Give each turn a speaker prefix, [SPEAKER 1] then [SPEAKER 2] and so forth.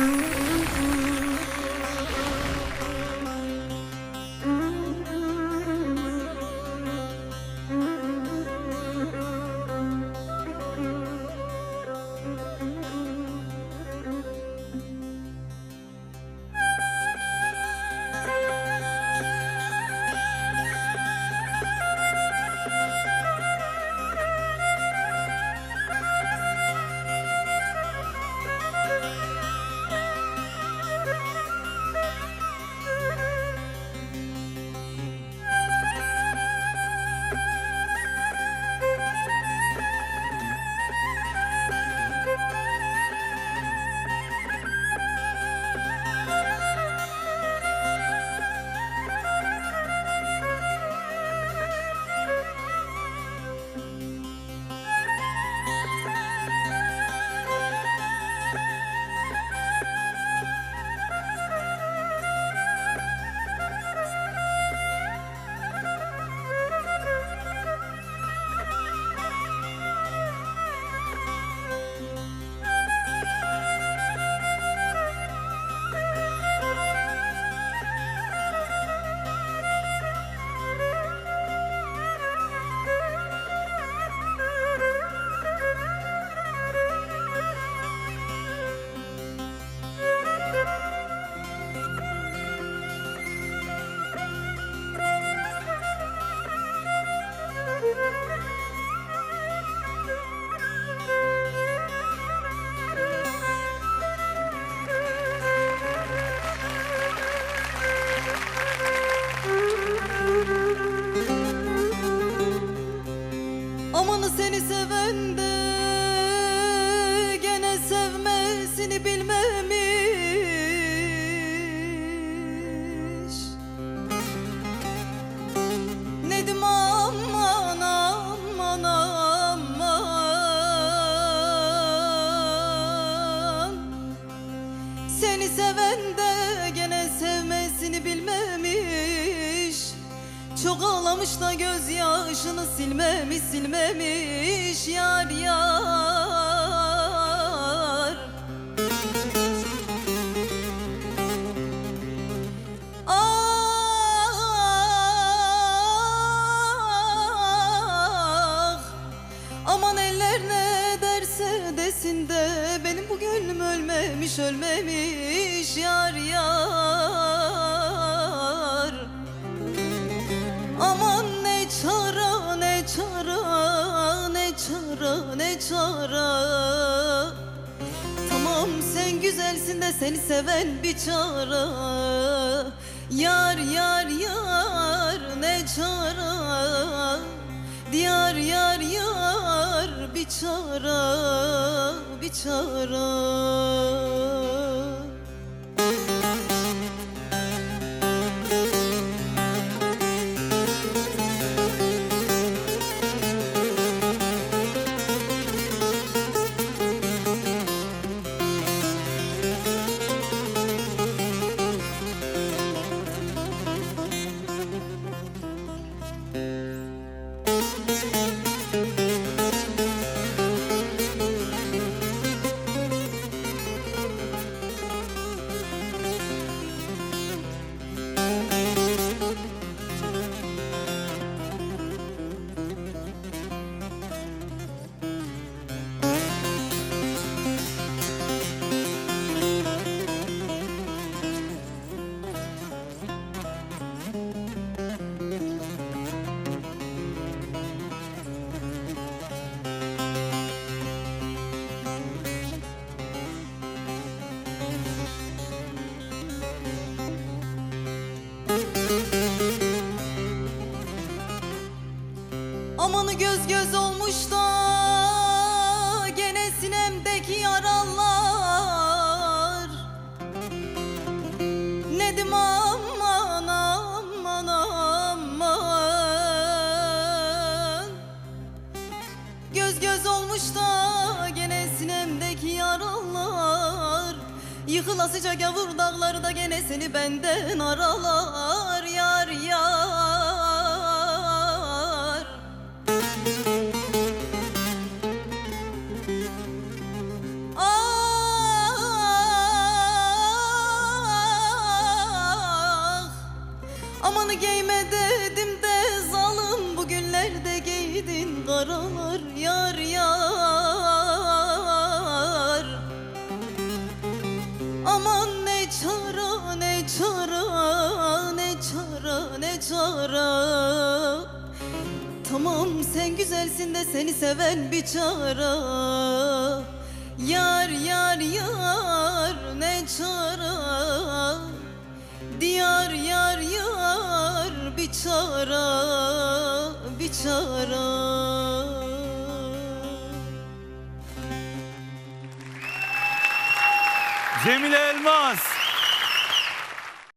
[SPEAKER 1] Amanı seven de gene sevmesini bilmemiş. Çok ağlamış da gözyaşını silmemiş silmemiş. Yar yar derse desin de Benim bu gönlüm ölmemiş ölmemiş yar yar. Aman ne çara ne çara ne çara ne çara. Tamam sen güzelsin de seni seven bir çara. Yar yar yar ne çara. Diyar yar yar bir çara Amanı göz göz olmuş da gene sinemdeki yaralar. Nedim aman aman aman. Göz göz olmuş da gene sinemdeki yaralar. Yıkılasıca gavur dağları da gene seni benden aralar Aman giyme dedim de zalim bugünlerde giydin karalar yar yar. Aman ne çara ne çara ne çara ne çara. Tamam sen güzelsin de seni seven bir çara yar bir çara bir çara
[SPEAKER 2] Cemile Elmas.